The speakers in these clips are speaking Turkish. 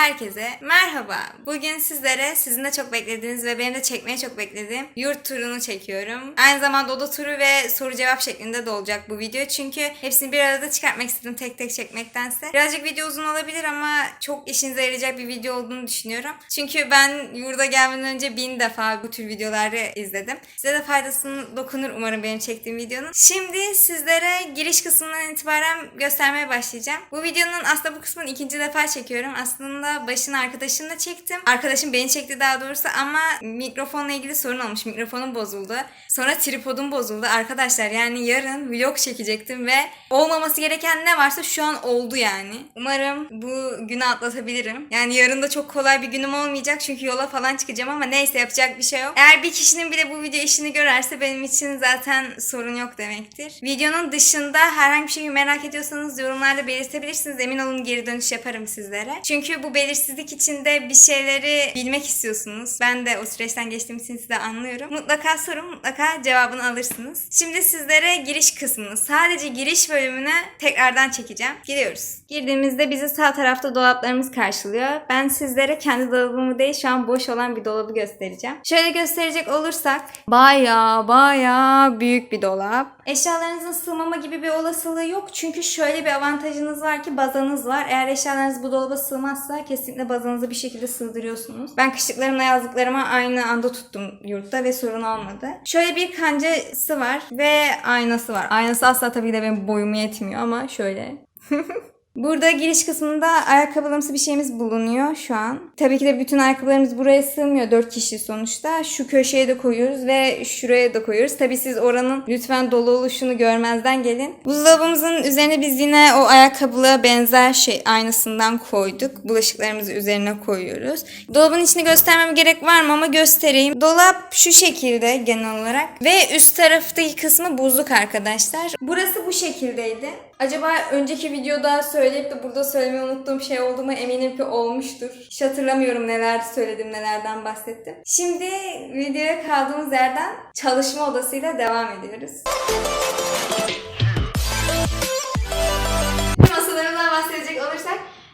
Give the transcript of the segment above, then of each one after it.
herkese merhaba. Bugün sizlere sizin de çok beklediğiniz ve benim de çekmeye çok beklediğim yurt turunu çekiyorum. Aynı zamanda oda turu ve soru cevap şeklinde de olacak bu video. Çünkü hepsini bir arada çıkartmak istedim tek tek çekmektense. Birazcık video uzun olabilir ama çok işinize yarayacak bir video olduğunu düşünüyorum. Çünkü ben yurda gelmeden önce bin defa bu tür videoları izledim. Size de faydasını dokunur umarım benim çektiğim videonun. Şimdi sizlere giriş kısmından itibaren göstermeye başlayacağım. Bu videonun aslında bu kısmını ikinci defa çekiyorum. Aslında başını arkadaşımla çektim. Arkadaşım beni çekti daha doğrusu ama mikrofonla ilgili sorun olmuş. Mikrofonum bozuldu. Sonra tripodum bozuldu. Arkadaşlar yani yarın vlog çekecektim ve olmaması gereken ne varsa şu an oldu yani. Umarım bu günü atlatabilirim. Yani yarın da çok kolay bir günüm olmayacak çünkü yola falan çıkacağım ama neyse yapacak bir şey yok. Eğer bir kişinin bile bu video işini görerse benim için zaten sorun yok demektir. Videonun dışında herhangi bir şeyi merak ediyorsanız yorumlarda belirtebilirsiniz. Emin olun geri dönüş yaparım sizlere. Çünkü bu belirsizlik içinde bir şeyleri bilmek istiyorsunuz. Ben de o süreçten geçtiğim için size anlıyorum. Mutlaka sorun, mutlaka cevabını alırsınız. Şimdi sizlere giriş kısmını, sadece giriş bölümünü tekrardan çekeceğim. Gidiyoruz. Girdiğimizde bizi sağ tarafta dolaplarımız karşılıyor. Ben sizlere kendi dolabımı değil şu an boş olan bir dolabı göstereceğim. Şöyle gösterecek olursak baya baya büyük bir dolap. Eşyalarınızın sığmama gibi bir olasılığı yok. Çünkü şöyle bir avantajınız var ki bazanız var. Eğer eşyalarınız bu dolaba sığmazsa kesinlikle bazanızı bir şekilde sığdırıyorsunuz. Ben kışlıklarımla yazdıklarımı aynı anda tuttum yurtta ve sorun olmadı. Şöyle bir kancası var ve aynası var. Aynası asla tabii de benim boyumu yetmiyor ama şöyle. Burada giriş kısmında ayakkabılarımsı bir şeyimiz bulunuyor şu an. Tabii ki de bütün ayakkabılarımız buraya sığmıyor. 4 kişi sonuçta. Şu köşeye de koyuyoruz ve şuraya da koyuyoruz. Tabii siz oranın lütfen dolu oluşunu görmezden gelin. Buzdolabımızın üzerine biz yine o ayakkabılığa benzer şey aynısından koyduk. Bulaşıklarımızı üzerine koyuyoruz. Dolabın içini göstermem gerek var mı ama göstereyim. Dolap şu şekilde genel olarak. Ve üst taraftaki kısmı buzluk arkadaşlar. Burası bu şekildeydi. Acaba önceki videoda söyleyip de burada söylemeyi unuttuğum şey oldu mu eminim ki olmuştur. Hiç hatırlamıyorum neler söyledim, nelerden bahsettim. Şimdi videoya kaldığımız yerden çalışma odasıyla devam ediyoruz.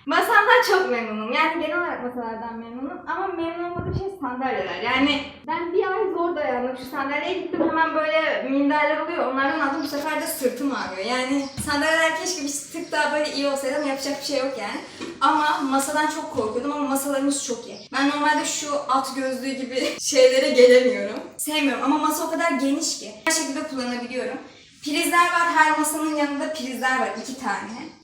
Masamdan çok memnunum. Yani genel olarak masalardan memnunum. Ama memnun olmadığım şey sandalyeler. Yani ben bir ay zor dayandım. Şu sandalyeye gittim hemen böyle minderler oluyor. Onlardan aldım bu sefer de sırtım ağrıyor. Yani sandalyeler keşke bir tık daha böyle iyi olsaydı ama yapacak bir şey yok yani. Ama masadan çok korkuyordum ama masalarımız çok iyi. Ben normalde şu at gözlüğü gibi şeylere gelemiyorum. Sevmiyorum ama masa o kadar geniş ki. Her şekilde kullanabiliyorum. Prizler var. Her masanın yanında prizler var. iki tane.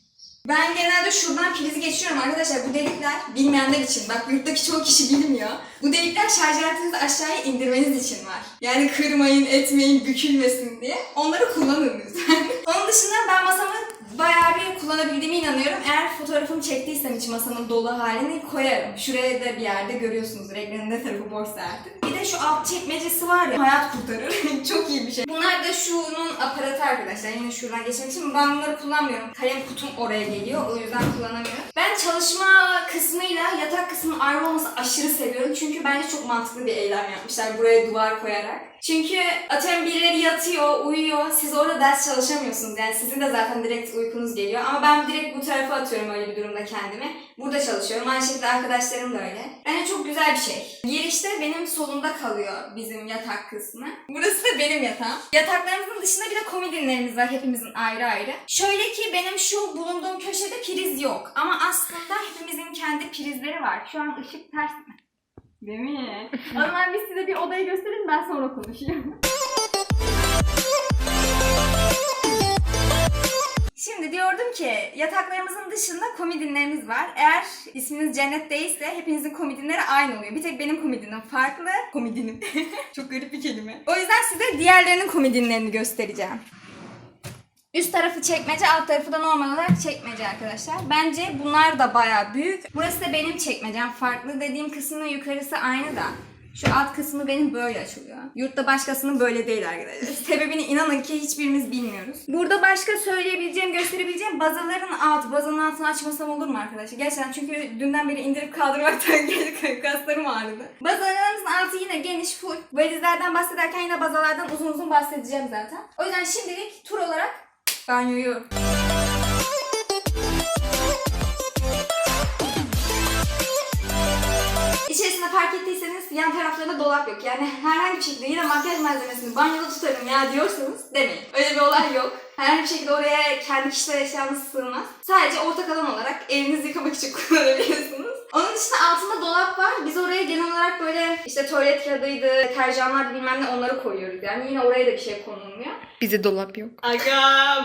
Ben genelde şuradan prizi geçiyorum arkadaşlar. Bu delikler bilmeyenler için. Bak yurttaki çoğu kişi bilmiyor. Bu delikler şarj aletinizi aşağıya indirmeniz için var. Yani kırmayın, etmeyin, bükülmesin diye. Onları kullanın lütfen. Onun dışında ben masamı bayağı bir kullanabildiğime inanıyorum. Eğer fotoğrafımı çektiysem hiç masamın dolu halini koyarım. Şuraya da bir yerde görüyorsunuz. Ekranın ne tarafı boşsa artık. Bir de şu alt çekmecesi var ya hayat kurtarır. Çok iyi bir şey. Bunlar da şunun aparatı arkadaşlar. Yine şuradan geçmek için ben bunları kullanmıyorum. Kalem kutum oraya geliyor. O yüzden kullanamıyorum. Ben çalışma kısmıyla yatak kısmının ayrı olması aşırı seviyorum. Çünkü bence çok mantıklı bir eylem yapmışlar buraya duvar koyarak. Çünkü atıyorum birileri yatıyor, uyuyor. Siz orada ders çalışamıyorsunuz. Yani sizin de zaten direkt uykunuz geliyor. Ama ben direkt bu tarafa atıyorum öyle bir durumda kendimi. Burada çalışıyorum. Aynı şekilde arkadaşlarım da öyle. Bence çok güzel bir şey. Girişte benim solumda kalıyor bizim yatak kısmı. Burası da benim yatağım. Yataklarımızın dışında bir de komodinlerimiz var. Hepimizin ayrı ayrı. Şöyle ki benim şu bulunduğum köşede priz yok. Ama aslında hepimizin kendi prizleri var. Şu an ışık ters mi? Değil mi? o zaman biz size bir odayı gösterin ben sonra konuşayım. Şimdi diyordum ki yataklarımızın dışında komodinlerimiz var. Eğer isminiz Cennet değilse hepinizin komodinleri aynı oluyor. Bir tek benim komodinim farklı. Komodinim. Çok garip bir kelime. O yüzden size diğerlerinin komodinlerini göstereceğim. Üst tarafı çekmece, alt tarafı da normal olarak çekmece arkadaşlar. Bence bunlar da baya büyük. Burası da benim çekmecem. Farklı dediğim kısmının yukarısı aynı da. Şu alt kısmı benim böyle açılıyor. Yurtta başkasının böyle değil arkadaşlar. Sebebini inanın ki hiçbirimiz bilmiyoruz. Burada başka söyleyebileceğim, gösterebileceğim bazaların altı. Bazanın altını açmasam olur mu arkadaşlar? Gerçekten çünkü dünden beri indirip kaldırmaktan gelip kaslarım ağrıdı. Bazalarımızın altı yine geniş, full. Valizlerden bahsederken yine bazalardan uzun uzun bahsedeceğim zaten. O yüzden şimdilik tur olarak Banyoyu. İçerisinde fark ettiyseniz yan taraflarında dolap yok. Yani herhangi bir şekilde yine makyaj malzemesini banyoda tutarım ya diyorsanız demeyin. Öyle bir olay yok. Herhangi bir şekilde oraya kendi kişisel eşyanız sığmaz. Sadece ortak alan olarak elinizi yıkamak için kullanabiliyorsunuz. Onun dışında altında dolap var. Biz oraya genel olarak böyle işte tuvalet kağıdıydı, deterjanlar bilmem ne onları koyuyoruz. Yani yine oraya da bir şey konulmuyor. Bize dolap yok. Aga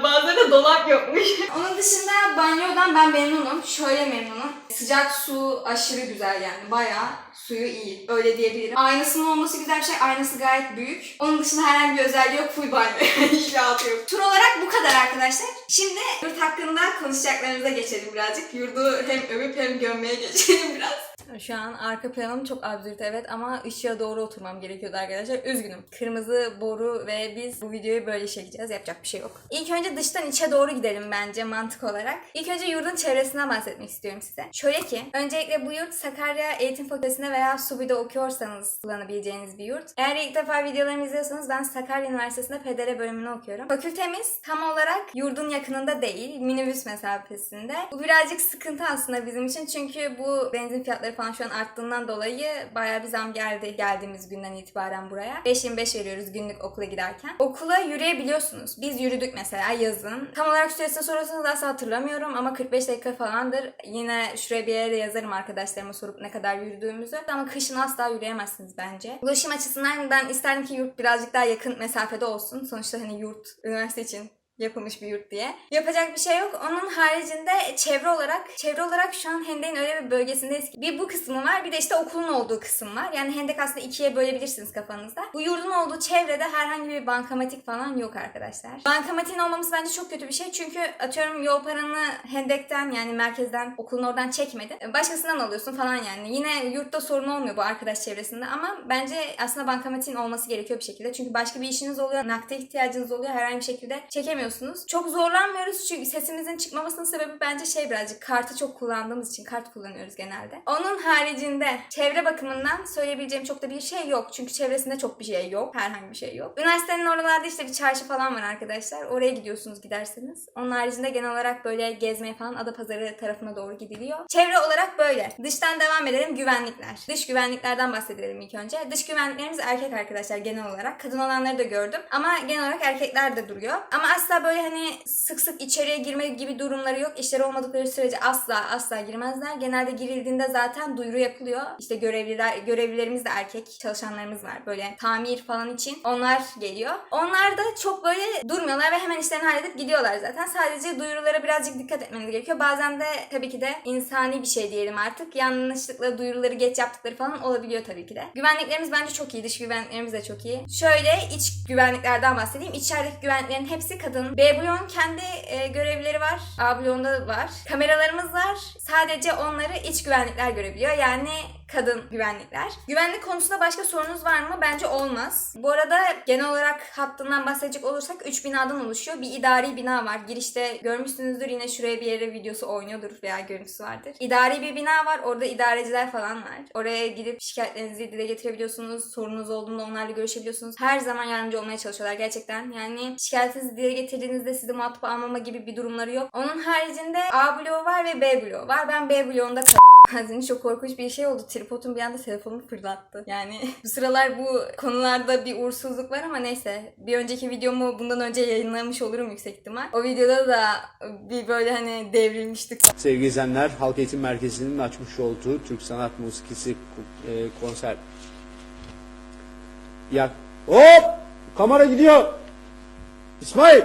bazılarında dolap yokmuş. Onun dışında banyodan ben memnunum. Şöyle memnunum. Sıcak su aşırı güzel yani. Bayağı suyu iyi. Öyle diyebilirim. Aynasının olması güzel bir şey. Aynası gayet büyük. Onun dışında herhangi bir özelliği yok. Full banyo. Rahatı yok. Tur olarak bu kadar arkadaşlar. Şimdi yurt hakkında konuşacaklarımıza geçelim birazcık. Yurdu hem övüp hem gömmeye geçelim biraz. Şu an arka planım çok absürt evet ama ışığa doğru oturmam gerekiyordu arkadaşlar. Üzgünüm. Kırmızı boru ve biz bu videoyu böyle çekeceğiz. Yapacak bir şey yok. İlk önce dıştan içe doğru gidelim bence mantık olarak. İlk önce yurdun çevresinden bahsetmek istiyorum size. Şöyle ki öncelikle bu yurt Sakarya Eğitim Fakültesi'nde veya SUBİ'de okuyorsanız kullanabileceğiniz bir yurt. Eğer ilk defa videolarımı izliyorsanız ben Sakarya Üniversitesi'nde PDR bölümünü okuyorum. Fakültemiz tam olarak yurdun yakınında değil, minibüs mesafesinde. Bu birazcık sıkıntı aslında bizim için çünkü bu benzin fiyatları falan şu an arttığından dolayı bayağı bir zam geldi geldiğimiz günden itibaren buraya. 5.25 veriyoruz günlük okula giderken. Okula yürüyebiliyorsunuz. Biz yürüdük mesela yazın. Tam olarak süresini sorarsanız asla hatırlamıyorum ama 45 dakika falandır. Yine şuraya bir yere yazarım arkadaşlarıma sorup ne kadar yürüdüğümüzü. Ama kışın asla yürüyemezsiniz bence. Ulaşım açısından ben isterdim ki yurt birazcık daha yakın mesafede olsun. Sonuçta hani yurt üniversite için yapılmış bir yurt diye. Yapacak bir şey yok. Onun haricinde çevre olarak, çevre olarak şu an Hendek'in öyle bir bölgesindeyiz ki bir bu kısmı var bir de işte okulun olduğu kısım var. Yani Hendek aslında ikiye bölebilirsiniz kafanızda. Bu yurdun olduğu çevrede herhangi bir bankamatik falan yok arkadaşlar. Bankamatiğin olmaması bence çok kötü bir şey çünkü atıyorum yol paranı Hendek'ten yani merkezden okulun oradan çekmedi. Başkasından alıyorsun falan yani. Yine yurtta sorun olmuyor bu arkadaş çevresinde ama bence aslında bankamatiğin olması gerekiyor bir şekilde. Çünkü başka bir işiniz oluyor, nakde ihtiyacınız oluyor herhangi bir şekilde çekemiyorsunuz. Çok zorlanmıyoruz çünkü sesimizin çıkmamasının sebebi bence şey birazcık kartı çok kullandığımız için kart kullanıyoruz genelde. Onun haricinde çevre bakımından söyleyebileceğim çok da bir şey yok. Çünkü çevresinde çok bir şey yok. Herhangi bir şey yok. Üniversitenin oralarda işte bir çarşı falan var arkadaşlar. Oraya gidiyorsunuz giderseniz. Onun haricinde genel olarak böyle gezmeye falan Adapazarı tarafına doğru gidiliyor. Çevre olarak böyle. Dıştan devam edelim güvenlikler. Dış güvenliklerden bahsedelim ilk önce. Dış güvenliklerimiz erkek arkadaşlar genel olarak. Kadın olanları da gördüm. Ama genel olarak erkekler de duruyor. Ama asla böyle hani sık sık içeriye girme gibi durumları yok. İşleri olmadıkları sürece asla asla girmezler. Genelde girildiğinde zaten duyuru yapılıyor. İşte görevliler, görevlilerimiz de erkek çalışanlarımız var. Böyle tamir falan için onlar geliyor. Onlar da çok böyle durmuyorlar ve hemen işlerini halledip gidiyorlar zaten. Sadece duyurulara birazcık dikkat etmeniz gerekiyor. Bazen de tabii ki de insani bir şey diyelim artık. Yanlışlıkla duyuruları geç yaptıkları falan olabiliyor tabii ki de. Güvenliklerimiz bence çok iyi. Dış güvenliklerimiz de çok iyi. Şöyle iç güvenliklerden bahsedeyim. İçerideki güvenliklerin hepsi kadın. B bloğun kendi e, görevlileri var. A bloğunda var. Kameralarımız var. Sadece onları iç güvenlikler görebiliyor. Yani kadın güvenlikler. Güvenlik konusunda başka sorunuz var mı? Bence olmaz. Bu arada genel olarak hattından bahsedecek olursak 3 binadan oluşuyor. Bir idari bina var. Girişte görmüşsünüzdür yine şuraya bir yere videosu oynuyordur veya görüntüsü vardır. İdari bir bina var. Orada idareciler falan var. Oraya gidip şikayetlerinizi dile getirebiliyorsunuz. Sorunuz olduğunda onlarla görüşebiliyorsunuz. Her zaman yardımcı olmaya çalışıyorlar gerçekten. Yani şikayetinizi dile getirdiğinizde sizi muhatap almama gibi bir durumları yok. Onun haricinde A bloğu var ve B bloğu var. Ben B bloğunda kal- Az önce çok korkunç bir şey oldu. Tripodum bir anda telefonumu fırlattı. Yani bu sıralar bu konularda bir uğursuzluk var ama neyse. Bir önceki videomu bundan önce yayınlamış olurum yüksek ihtimal. O videoda da bir böyle hani devrilmiştik. Sevgili izleyenler, Halk Eğitim Merkezi'nin açmış olduğu Türk Sanat Musikisi e, konser. Ya hop! Kamera gidiyor. İsmail.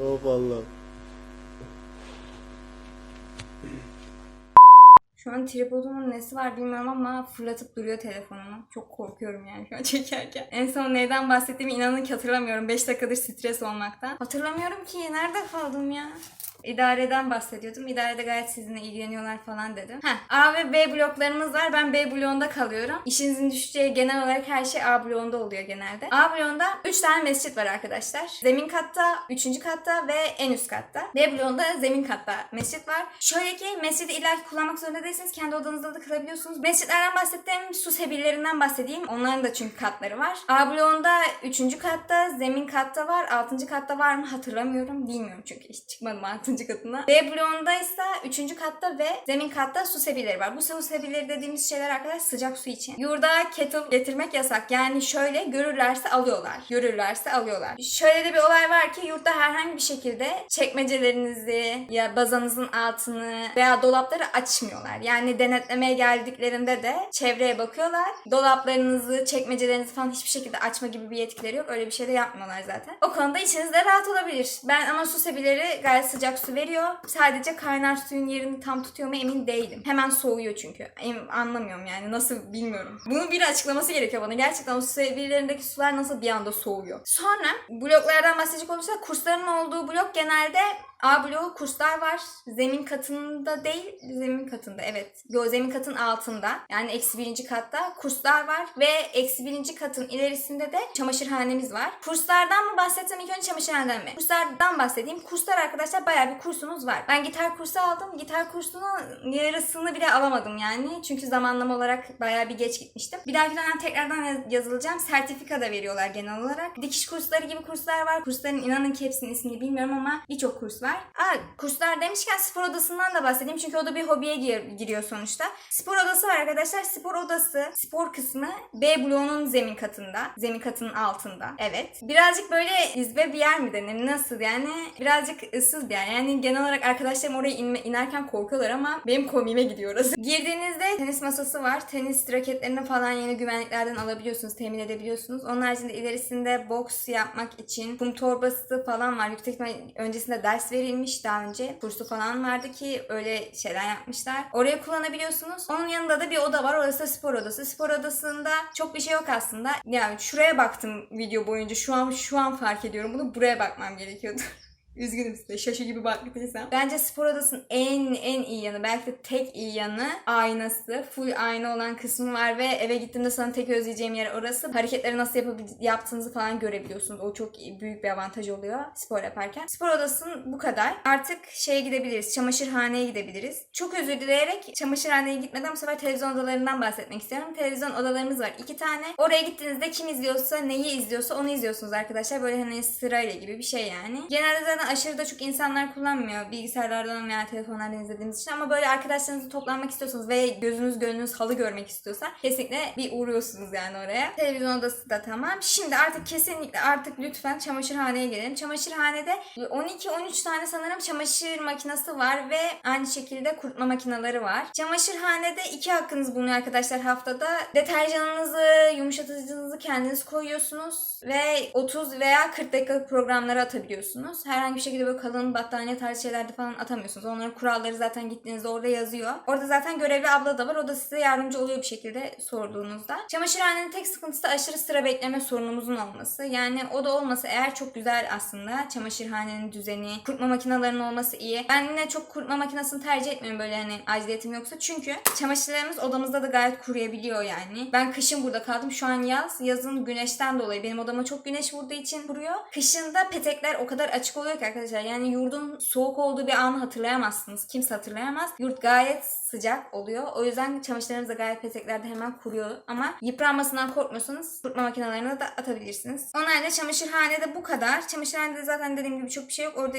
Hop Allah. Şu an tripodumun nesi var bilmiyorum ama fırlatıp duruyor telefonumu. Çok korkuyorum yani şu an çekerken. En son neyden bahsettiğimi inanın ki hatırlamıyorum. 5 dakikadır stres olmaktan. Hatırlamıyorum ki. Nerede kaldım ya? İdareden bahsediyordum. İdarede gayet sizinle ilgileniyorlar falan dedim. Heh, A ve B bloklarımız var. Ben B bloğunda kalıyorum. İşinizin düşeceği genel olarak her şey A bloğunda oluyor genelde. A bloğunda 3 tane mescit var arkadaşlar. Zemin katta, 3. katta ve en üst katta. B bloğunda zemin katta mescit var. Şöyle ki mescidi illa kullanmak zorunda değilsiniz. Kendi odanızda da kalabiliyorsunuz. Mescitlerden bahsettiğim su sebillerinden bahsedeyim. Onların da çünkü katları var. A bloğunda 3. katta, zemin katta var. 6. katta var mı hatırlamıyorum. Bilmiyorum çünkü hiç çıkmadım 6. katına. B bloğunda ise 3. katta ve zemin katta su sebilleri var. Bu su sebilleri dediğimiz şeyler arkadaşlar sıcak su için. Yurda kettle getirmek yasak. Yani şöyle görürlerse alıyorlar. Görürlerse alıyorlar. Şöyle de bir olay var ki yurtta herhangi bir şekilde çekmecelerinizi ya bazanızın altını veya dolapları açmıyorlar. Yani denetlemeye geldiklerinde de çevreye bakıyorlar. Dolaplarınızı, çekmecelerinizi falan hiçbir şekilde açma gibi bir yetkileri yok. Öyle bir şey de yapmıyorlar zaten. O konuda içinizde rahat olabilir. Ben ama su sebileri gayet sıcak su veriyor. Sadece kaynar suyun yerini tam tutuyor mu emin değilim. Hemen soğuyor çünkü. Anlamıyorum yani nasıl bilmiyorum. Bunun bir açıklaması gerekiyor bana. Gerçekten o su sebiyelerindeki sular nasıl bir anda soğuyor. Sonra bloklardan bahsedecek olursak kursların olduğu blok genelde A bloğu kurslar var. Zemin katında değil, zemin katında evet. Yo zemin katın altında. Yani eksi birinci katta kurslar var. Ve eksi birinci katın ilerisinde de çamaşırhanemiz var. Kurslardan mı bahsetsem ilk önce çamaşırhaneden mi? Kurslardan bahsedeyim. Kurslar arkadaşlar bayağı bir kursunuz var. Ben gitar kursu aldım. Gitar kursunun yarısını bile alamadım yani. Çünkü zamanlama olarak bayağı bir geç gitmiştim. Bir dahaki dönem tekrardan yaz- yazılacağım. Sertifika da veriyorlar genel olarak. Dikiş kursları gibi kurslar var. Kursların inanın ki hepsinin ismini bilmiyorum ama birçok kurs var. Aa, kurslar demişken spor odasından da bahsedeyim. Çünkü o da bir hobiye gir- giriyor sonuçta. Spor odası var arkadaşlar. Spor odası, spor kısmı B bloğunun zemin katında. Zemin katının altında. Evet. Birazcık böyle izbe bir yer mi denir? Nasıl yani? Birazcık ıssız bir yer. Yani genel olarak arkadaşlarım oraya inme, inerken korkuyorlar ama benim komiğime gidiyor orası. Girdiğinizde tenis masası var. Tenis raketlerini falan yeni güvenliklerden alabiliyorsunuz, temin edebiliyorsunuz. Onun haricinde ilerisinde boks yapmak için kum torbası falan var. Yüksek öncesinde ders verilmiş daha önce. Kursu falan vardı ki öyle şeyler yapmışlar. Oraya kullanabiliyorsunuz. Onun yanında da bir oda var. Orası da spor odası. Spor odasında çok bir şey yok aslında. Yani şuraya baktım video boyunca. Şu an şu an fark ediyorum. Bunu buraya bakmam gerekiyordu. Üzgünüm size şaşı gibi baktıysam. Bence spor odasının en en iyi yanı belki de tek iyi yanı aynası. Full ayna olan kısmı var ve eve gittiğimde sana tek özleyeceğim yer orası. Hareketleri nasıl yapabil- yaptığınızı falan görebiliyorsunuz. O çok iyi, büyük bir avantaj oluyor spor yaparken. Spor odasının bu kadar. Artık şeye gidebiliriz. Çamaşırhaneye gidebiliriz. Çok özür dileyerek çamaşırhaneye gitmeden bu sefer televizyon odalarından bahsetmek istiyorum. Televizyon odalarımız var. iki tane. Oraya gittiğinizde kim izliyorsa, neyi izliyorsa onu izliyorsunuz arkadaşlar. Böyle hani sırayla gibi bir şey yani. Genelde zaten aşırı da çok insanlar kullanmıyor. Bilgisayarlardan veya telefonlardan izlediğimiz için. Ama böyle arkadaşlarınızla toplanmak istiyorsanız ve gözünüz gönlünüz halı görmek istiyorsa kesinlikle bir uğruyorsunuz yani oraya. Televizyon odası da tamam. Şimdi artık kesinlikle artık lütfen çamaşırhaneye gelelim. Çamaşırhanede 12-13 tane sanırım çamaşır makinesi var ve aynı şekilde kurutma makineleri var. Çamaşırhanede iki hakkınız bulunuyor arkadaşlar haftada. Deterjanınızı, yumuşatıcınızı kendiniz koyuyorsunuz ve 30 veya 40 dakikalık programlara atabiliyorsunuz. Herhangi bir şekilde böyle kalın battaniye tarzı şeylerde falan atamıyorsunuz. Onların kuralları zaten gittiğinizde orada yazıyor. Orada zaten görevli abla da var. O da size yardımcı oluyor bir şekilde sorduğunuzda. Çamaşırhanenin tek sıkıntısı aşırı sıra bekleme sorunumuzun olması. Yani o da olmasa eğer çok güzel aslında. Çamaşırhanenin düzeni, kurutma makinelerinin olması iyi. Ben yine çok kurutma makinesini tercih etmiyorum böyle hani aciliyetim yoksa. Çünkü çamaşırlarımız odamızda da gayet kuruyabiliyor yani. Ben kışın burada kaldım. Şu an yaz. Yazın güneşten dolayı benim odama çok güneş vurduğu için kuruyor. Kışın da petekler o kadar açık oluyor ki arkadaşlar. Yani yurdun soğuk olduğu bir anı hatırlayamazsınız. Kimse hatırlayamaz. Yurt gayet sıcak oluyor. O yüzden çamaşırlarımız da gayet peteklerde hemen kuruyor. Ama yıpranmasından korkmuyorsanız kurutma makinelerine de atabilirsiniz. Onun haricinde çamaşırhanede bu kadar. Çamaşırhanede zaten dediğim gibi çok bir şey yok. Orada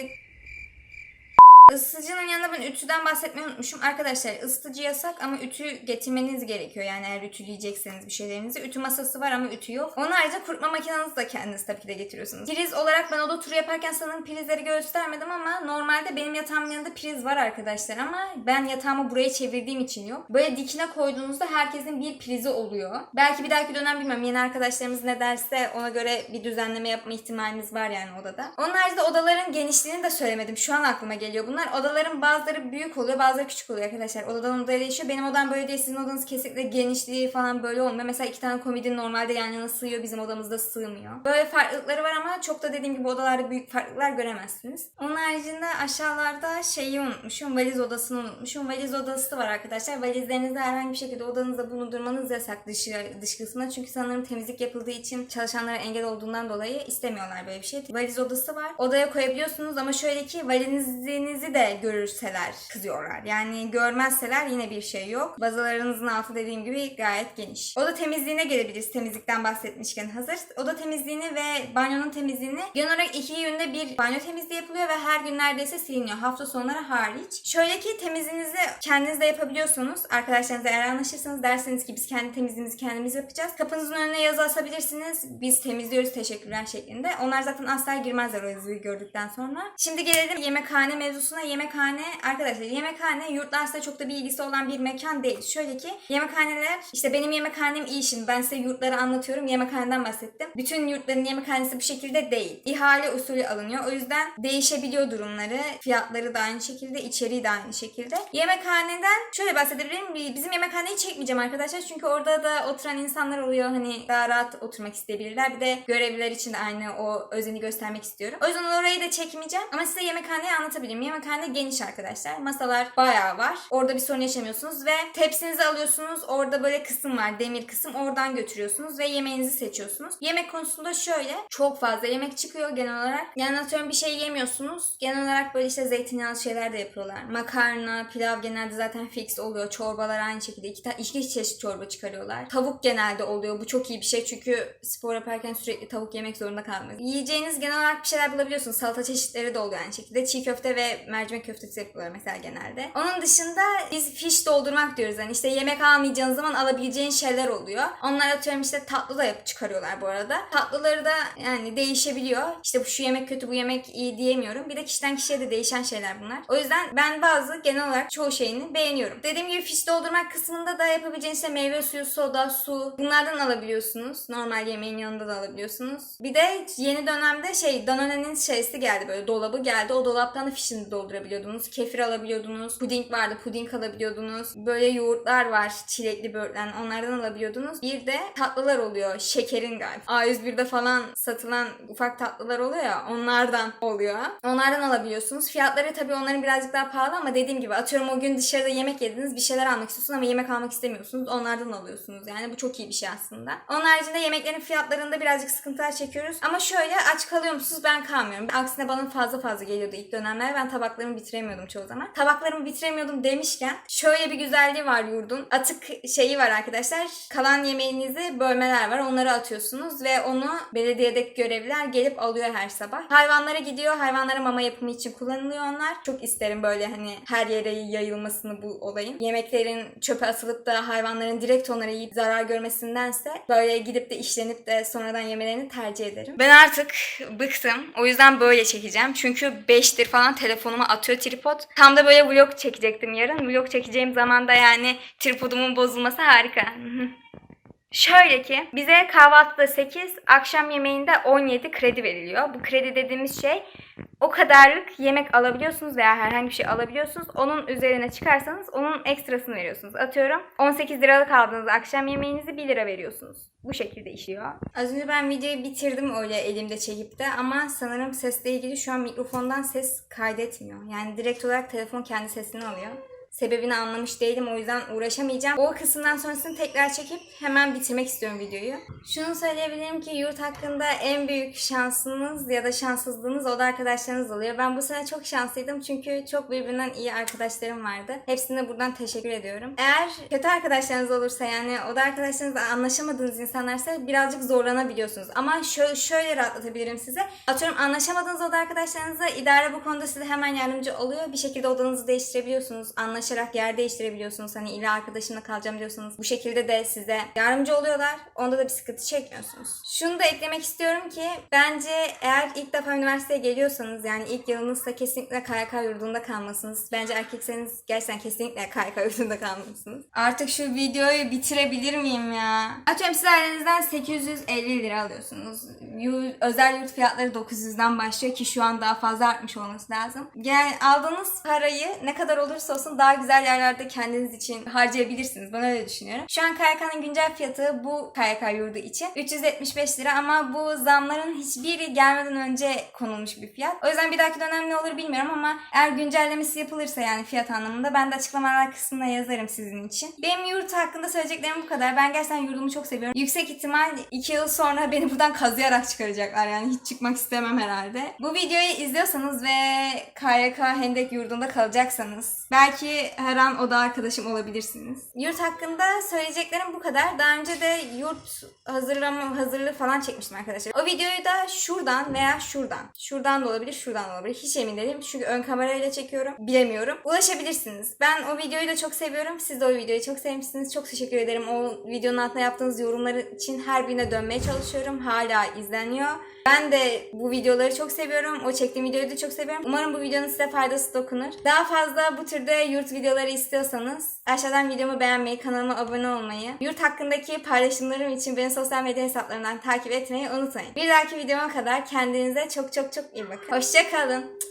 Isıtıcının yanında ben ütüden bahsetmeyi unutmuşum. Arkadaşlar ısıtıcı yasak ama ütü getirmeniz gerekiyor. Yani eğer ütüleyecekseniz bir şeylerinizi. Ütü masası var ama ütü yok. Onun haricinde kurutma makinenizi de kendiniz tabii ki de getiriyorsunuz. Priz olarak ben oda turu yaparken sanırım prizleri göstermedim ama normalde benim yatağımın yanında priz var arkadaşlar ama ben yatağımı buraya çevirdiğim için yok. Böyle dikine koyduğunuzda herkesin bir prizi oluyor. Belki bir dahaki dönem bilmem yeni arkadaşlarımız ne derse ona göre bir düzenleme yapma ihtimalimiz var yani odada. Onun haricinde odaların genişliğini de söylemedim. Şu an aklıma geliyor bunlar. Bunlar. Odaların bazıları büyük oluyor bazıları küçük oluyor arkadaşlar. Odadan odaya değişiyor. Benim odam böyle değil. Sizin odanız kesinlikle genişliği falan böyle olmuyor. Mesela iki tane komodin normalde yan yana sığıyor. Bizim odamızda sığmıyor. Böyle farklılıkları var ama çok da dediğim gibi odalarda büyük farklılıklar göremezsiniz. Onun haricinde aşağılarda şeyi unutmuşum. Valiz odasını unutmuşum. Valiz odası da var arkadaşlar. Valizlerinizi herhangi bir şekilde odanızda bulundurmanız yasak dışı, dış kısmına. Çünkü sanırım temizlik yapıldığı için çalışanlara engel olduğundan dolayı istemiyorlar böyle bir şey. Valiz odası var. Odaya koyabiliyorsunuz ama şöyle ki valizinizi de görürseler kızıyorlar. Yani görmezseler yine bir şey yok. Bazalarınızın altı dediğim gibi gayet geniş. Oda temizliğine gelebiliriz temizlikten bahsetmişken hazır. Oda temizliğini ve banyonun temizliğini genel olarak iki günde bir banyo temizliği yapılıyor ve her gün neredeyse siliniyor. Hafta sonları hariç. Şöyle ki temizliğinizi kendiniz de yapabiliyorsunuz. Arkadaşlarınızla eğer anlaşırsanız derseniz ki biz kendi temizliğimizi kendimiz yapacağız. Kapınızın önüne yazı asabilirsiniz. Biz temizliyoruz teşekkürler şeklinde. Onlar zaten asla girmezler o yazıyı gördükten sonra. Şimdi gelelim yemekhane mevzusuna. Yemekhane arkadaşlar yemekhane yurtlarsa çok da bir ilgisi olan bir mekan değil. Şöyle ki yemekhaneler işte benim yemekhanem iyi şimdi. Ben size yurtları anlatıyorum. Yemekhaneden bahsettim. Bütün yurtların yemekhanesi bu şekilde değil. İhale usulü alınıyor. O yüzden değişebiliyor durumları. Fiyatları da aynı şekilde, içeriği de aynı şekilde. Yemekhaneden şöyle bahsedebilirim. Bizim yemekhaneyi çekmeyeceğim arkadaşlar. Çünkü orada da oturan insanlar oluyor. Hani daha rahat oturmak isteyebilirler. Bir de görevliler için de aynı o özeni göstermek istiyorum. O yüzden orayı da çekmeyeceğim. Ama size yemekhaneyi anlatabilirim. Yemekhane geniş arkadaşlar. Masalar bayağı var. Orada bir sorun yaşamıyorsunuz ve tepsinizi alıyorsunuz. Orada böyle kısım var. Demir kısım. Oradan götürüyorsunuz ve yemeğinizi seçiyorsunuz. Yemek konusunda şöyle. Çok fazla yemek çıkıyor genel olarak. Yani atıyorum bir şey yemiyorsunuz. Genel olarak böyle işte zeytinyağlı şeyler de yapıyorlar. Makarna, pilav genelde zaten fix oluyor. Çorbalar aynı şekilde. iki, iki çeşit çorba çıkarıyorlar. Tavuk genelde oluyor. Bu çok iyi bir şey çünkü spor yaparken sürekli tavuk yemek zorunda kalmıyoruz. Yiyeceğiniz genel olarak bir şeyler bulabiliyorsunuz. Salata çeşitleri de oluyor aynı şekilde. Çiğ köfte ve mercimek köftesi yapıyorlar mesela genelde. Onun dışında biz fiş doldurmak diyoruz. Yani işte yemek almayacağınız zaman alabileceğin şeyler oluyor. Onlar atıyorum işte tatlı da yapıp çıkarıyorlar bu arada. Tatlıları da yani değişebiliyor. İşte bu şu yemek kötü bu yemek iyi diyemiyorum. Bir de kişiden kişiye de değişen şeyler bunlar. O yüzden ben bazı genel olarak çoğu şeyini beğeniyorum. Dediğim gibi fiş doldurmak kısmında da yapabileceğiniz işte meyve suyu, soda, su bunlardan alabiliyorsunuz. Normal yemeğin yanında da alabiliyorsunuz. Bir de yeni dönemde şey Danone'nin şeysi geldi böyle dolabı geldi. O dolaptan da fişini doldurabiliyordunuz. Kefir alabiliyordunuz. Puding vardı. Puding alabiliyordunuz. Böyle yoğurtlar var. Çilekli böğürtlen. Onlardan alabiliyordunuz. Bir de tatlılar oluyor. Şekerin galiba. A101'de falan satılan ufak tatlılar oluyor ya. Onlardan oluyor. Onlardan alabiliyorsunuz. Fiyatları tabii onların birazcık daha pahalı ama dediğim gibi atıyorum o gün dışarıda yemek yediniz. Bir şeyler almak istiyorsunuz ama yemek almak istemiyorsunuz. Onlardan alıyorsunuz. Yani bu çok iyi bir şey aslında. Onun haricinde yemeklerin fiyatlarında birazcık sıkıntılar çekiyoruz. Ama şöyle aç kalıyor musunuz? Ben kalmıyorum. Aksine bana fazla fazla geliyordu ilk dönemler. Ben tabaklarımı bitiremiyordum çoğu zaman. Tabaklarımı bitiremiyordum demişken şöyle bir güzelliği var yurdun. Atık şeyi var arkadaşlar. Kalan yemeğinizi bölmeler var. Onları atıyorsunuz ve onu belediyedeki görevliler gelip alıyor her sabah. Hayvanlara gidiyor. Hayvanlara mama yapımı için kullanılıyor onlar. Çok isterim böyle hani her yere yayılmasını bu olayın. Yemeklerin çöpe atılıp da hayvanların direkt onları yiyip zarar görmesindense böyle gidip de işlenip de sonradan yemelerini tercih ederim. Ben artık bıktım. O yüzden böyle çekeceğim. Çünkü 5'tir falan telefonuma atıyor tripod. Tam da böyle vlog çekecektim yarın. Vlog çekeceğim zaman da yani tripodumun bozulması harika. Şöyle ki bize kahvaltıda 8, akşam yemeğinde 17 kredi veriliyor. Bu kredi dediğimiz şey o kadarlık yemek alabiliyorsunuz veya herhangi bir şey alabiliyorsunuz. Onun üzerine çıkarsanız onun ekstrasını veriyorsunuz. Atıyorum 18 liralık aldığınız akşam yemeğinizi 1 lira veriyorsunuz. Bu şekilde işliyor. Az önce ben videoyu bitirdim öyle elimde çekip de ama sanırım sesle ilgili şu an mikrofondan ses kaydetmiyor. Yani direkt olarak telefon kendi sesini alıyor. Sebebini anlamış değilim o yüzden uğraşamayacağım. O kısımdan sonrasını tekrar çekip hemen bitirmek istiyorum videoyu. Şunu söyleyebilirim ki yurt hakkında en büyük şansınız ya da şanssızlığınız o da arkadaşlarınız oluyor. Ben bu sene çok şanslıydım çünkü çok birbirinden iyi arkadaşlarım vardı. Hepsine buradan teşekkür ediyorum. Eğer kötü arkadaşlarınız olursa yani o da arkadaşlarınızla anlaşamadığınız insanlarsa birazcık zorlanabiliyorsunuz. Ama şöyle, şöyle rahatlatabilirim size. Atıyorum anlaşamadığınız oda arkadaşlarınızla idare bu konuda size hemen yardımcı oluyor. Bir şekilde odanızı değiştirebiliyorsunuz. Anlaşamadığınız anlaşarak yer değiştirebiliyorsunuz. Hani illa arkadaşımla kalacağım diyorsanız bu şekilde de size yardımcı oluyorlar. Onda da bir sıkıntı çekmiyorsunuz. Şunu da eklemek istiyorum ki bence eğer ilk defa üniversiteye geliyorsanız yani ilk yılınızsa kesinlikle KYK yurdunda kalmasınız. Bence erkekseniz gerçekten kesinlikle KYK yurdunda kalmalısınız. Artık şu videoyu bitirebilir miyim ya? Atıyorum siz ailenizden 850 lira alıyorsunuz. Özel yurt fiyatları 900'den başlıyor ki şu an daha fazla artmış olması lazım. Yani aldığınız parayı ne kadar olursa olsun daha güzel yerlerde kendiniz için harcayabilirsiniz. Ben öyle düşünüyorum. Şu an KYK'nın güncel fiyatı bu KYK yurdu için 375 lira ama bu zamların hiçbiri gelmeden önce konulmuş bir fiyat. O yüzden bir dahaki dönem ne olur bilmiyorum ama eğer güncellemesi yapılırsa yani fiyat anlamında ben de açıklamalar kısmına yazarım sizin için. Benim yurt hakkında söyleyeceklerim bu kadar. Ben gerçekten yurdumu çok seviyorum. Yüksek ihtimal 2 yıl sonra beni buradan kazıyarak çıkaracaklar yani hiç çıkmak istemem herhalde. Bu videoyu izliyorsanız ve KYK Hendek yurdunda kalacaksanız belki her an oda arkadaşım olabilirsiniz. Yurt hakkında söyleyeceklerim bu kadar. Daha önce de yurt hazırlama hazırlığı falan çekmiştim arkadaşlar. O videoyu da şuradan veya şuradan. Şuradan da olabilir, şuradan da olabilir. Hiç emin değilim. Çünkü ön kamerayla çekiyorum. Bilemiyorum. Ulaşabilirsiniz. Ben o videoyu da çok seviyorum. Siz de o videoyu çok sevmişsiniz. Çok teşekkür ederim. O videonun altına yaptığınız yorumlar için her birine dönmeye çalışıyorum. Hala izleniyor. Ben de bu videoları çok seviyorum. O çektiğim videoyu da çok seviyorum. Umarım bu videonun size faydası dokunur. Daha fazla bu türde yurt videoları istiyorsanız aşağıdan videomu beğenmeyi, kanalıma abone olmayı, yurt hakkındaki paylaşımlarım için beni sosyal medya hesaplarından takip etmeyi unutmayın. Bir dahaki videoma kadar kendinize çok çok çok iyi bakın. Hoşçakalın.